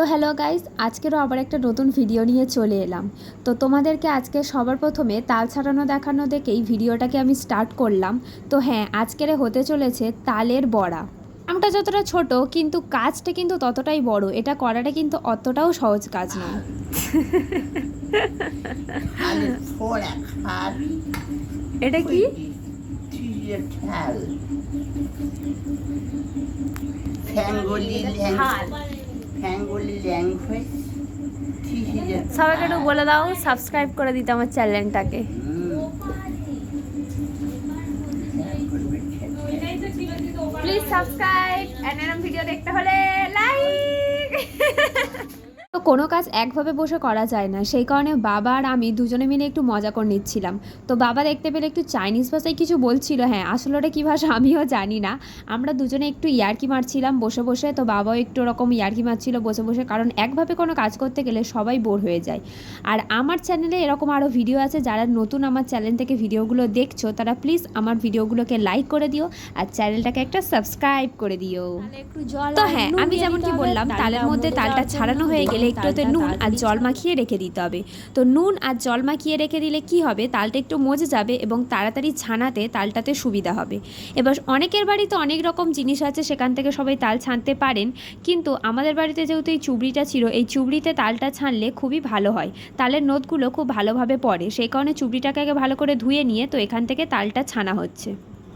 তো hello guys আজকেরও আবার একটা নতুন ভিডিও নিয়ে চলে এলাম। তো তোমাদেরকে আজকে সবার প্রথমে তাল ছাড়ানো দেখানো দেখেই ভিডিওটাকে আমি স্টার্ট করলাম। তো হ্যাঁ আজকের হতে চলেছে তালের বড়া। আমটা যতটা ছোট কিন্তু কাজটা কিন্তু ততটাই বড়। এটা করাটা কিন্তু অতটাও সহজ কাজ নয়। এটা কি? চিড়ের সবাইকে একটু বলে দাও সাবস্ক্রাইব করে দিতে আমার চ্যানেলটাকে প্লিজ সাবস্ক্রাইব এন্ড এরম ভিডিও দেখতে হলে লাইক কোনো কাজ একভাবে বসে করা যায় না। সেই কারণে বাবা আর আমি দুজনে মিলে একটু মজা করে নিচ্ছিলাম। তো বাবা দেখতে পেলে একটু চাইনিজ ভাষায় কিছু বলছিল হ্যাঁ আসলে ওটা কী ভাষা আমিও জানি না। আমরা দুজনে একটু ইয়ার্কি মারছিলাম বসে বসে তো বাবাও একটু ওরকম ইয়ার্কি মারছিল বসে বসে কারণ একভাবে কোনো কাজ করতে গেলে সবাই বোর হয়ে যায়। আর আমার চ্যানেলে এরকম আরও ভিডিও আছে যারা নতুন আমার চ্যানেল থেকে ভিডিওগুলো দেখছ তারা প্লিজ আমার ভিডিওগুলোকে লাইক করে দিও আর চ্যানেলটাকে একটা সাবস্ক্রাইব করে দিও। তো হ্যাঁ আমি যেমন কি বললাম তালের মধ্যে তালটা ছাড়ানো হয়ে গেলে একটুতে নুন আর জল মাখিয়ে রেখে দিতে হবে। তো নুন আর জল মাখিয়ে রেখে দিলে কি হবে? তালটা একটু মজে যাবে এবং তাড়াতাড়ি ছানাতে তালটাতে সুবিধা হবে। এবার অনেকের বাড়িতে অনেক রকম জিনিস আছে সেখান থেকে সবাই তাল ছানতে পারেন। কিন্তু আমাদের বাড়িতে যেহেতু এই চুবড়িটা ছিল এই চুবড়িতে তালটা ছানলে খুবই ভালো হয়। তালের নোটগুলো খুব ভালোভাবে পড়ে। সেই কারণে চুবড়িটাকে আগে ভালো করে ধুয়ে নিয়ে তো এখান থেকে তালটা ছানা হচ্ছে।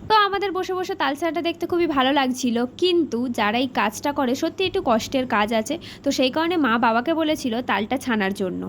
তো আমাদের বসে বসে তালসাটা দেখতে খুবই ভালো লাগছিল। কিন্তু যারা এই কাজটা করে, সত্যি একটু কষ্টের কাজ আছে। তো সেই কারণে মা বাবাকে বলেছিল তালটা ছানার জন্য।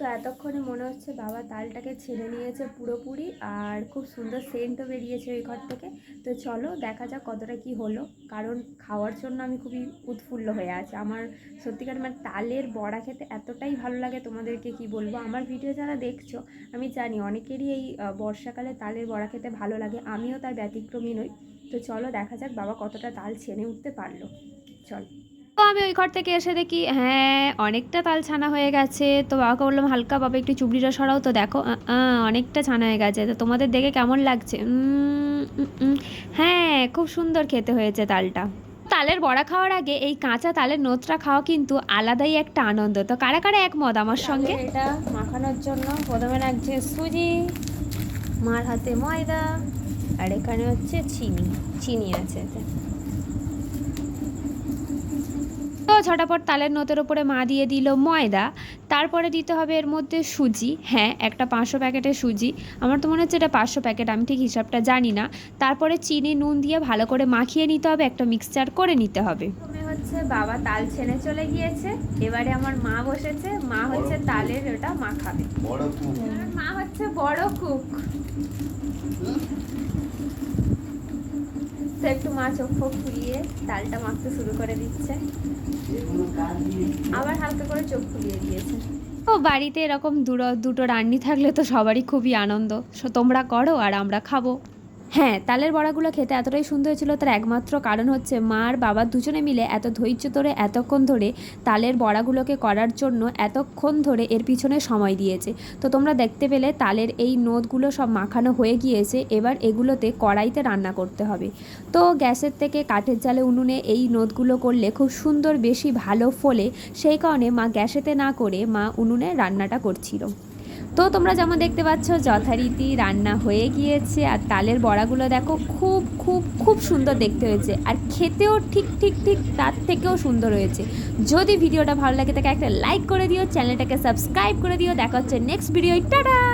তো এতক্ষণে মনে হচ্ছে বাবা তালটাকে ছেড়ে নিয়েছে পুরোপুরি আর খুব সুন্দর সেন্টও বেরিয়েছে ওই ঘর থেকে। তো চলো দেখা যাক কতটা কি হলো। কারণ খাওয়ার জন্য আমি খুবই উৎফুল্ল হয়ে আছি। আমার সত্যিকার মানে তালের বড়া খেতে এতটাই ভালো লাগে তোমাদেরকে কি বলব? আমার ভিডিও যারা দেখছ, আমি জানি অনেকেরই এই বর্ষাকালে তালের বড়া খেতে ভালো লাগে। আমিও তার ব্যতিক্রমী নই। তো চলো দেখা যাক বাবা কতটা তাল ছেনে উঠতে পারল। চল। তো আমি ওই ঘর থেকে এসে দেখি হ্যাঁ অনেকটা তাল ছানা হয়ে গেছে। তো বাবাকে বললাম হালকা বাবা একটু চুবড়িটা সরাও তো দেখো। অনেকটা ছানা হয়ে গেছে। তো তোমাদের দেখে কেমন লাগছে? হ্যাঁ খুব সুন্দর খেতে হয়েছে তালটা। তালের বড়া খাওয়ার আগে এই কাঁচা তালের নোতটা খাওয়া কিন্তু আলাদাই একটা আনন্দ। তো কারা কারা একমত আমার সঙ্গে? এটা মাখানোর জন্য প্রথমে লাগছে সুজি মার হাতে ময়দা আর এখানে হচ্ছে চিনি চিনি আছে এতে। তো ঝটাপট তালের নোতের ওপরে মা দিয়ে দিল ময়দা তারপরে দিতে হবে এর মধ্যে সুজি। হ্যাঁ একটা পাঁচশো প্যাকেটের সুজি। আমার তো মনে হচ্ছে এটা পাঁচশো প্যাকেট আমি ঠিক হিসাবটা জানি না। তারপরে চিনি নুন দিয়ে ভালো করে মাখিয়ে নিতে হবে একটা মিক্সচার করে নিতে হবে। হচ্ছে বাবা তাল ছেনে চলে গিয়েছে এবারে আমার মা বসেছে মা হচ্ছে তালের ওটা মাখাবে। মা হচ্ছে বড় কুক। তো একটু মা চোখ ফোক ফুলিয়ে তালটা মাখতে শুরু করে দিচ্ছে। আবার হালকা করে চোখ খুলিয়ে দিয়েছে। ও, বাড়িতে এরকম দুটো দুটো রান্নি থাকলে তো সবারই খুবই আনন্দ। তোমরা করো আর আমরা খাব। হ্যাঁ তালের বড়াগুলো খেতে এতটাই সুন্দর হয়েছিল তার একমাত্র কারণ হচ্ছে মা আর বাবা দুজনে মিলে এত ধৈর্য ধরে, এতক্ষণ ধরে তালের বড়াগুলোকে করার জন্য এতক্ষণ ধরে এর পিছনে সময় দিয়েছে। তো তোমরা দেখতে পেলে তালের এই নোদগুলো সব মাখানো হয়ে গিয়েছে, এবার এগুলোতে কড়াইতে রান্না করতে হবে। তো গ্যাসের থেকে কাঠের জালে উনুনে এই নোদগুলো করলে খুব সুন্দর বেশি ভালো ফলে, সেই কারণে মা গ্যাসেতে না করে মা উনুনে রান্নাটা করছিল। তো তোমরা যেমন দেখতে পাচ্ছ, যথারীতি রান্না হয়ে গিয়েছে আর তালের বড়াগুলো দেখো খুব খুব খুব সুন্দর দেখতে হয়েছে আর খেতেও ঠিক ঠিক ঠিক তার থেকেও সুন্দর হয়েছে। যদি ভিডিওটা ভালো লাগে তাকে একটা লাইক করে দিও, চ্যানেলটাকে সাবস্ক্রাইব করে দিও। দেখা হচ্ছে নেক্সট ভিডিও টাটা!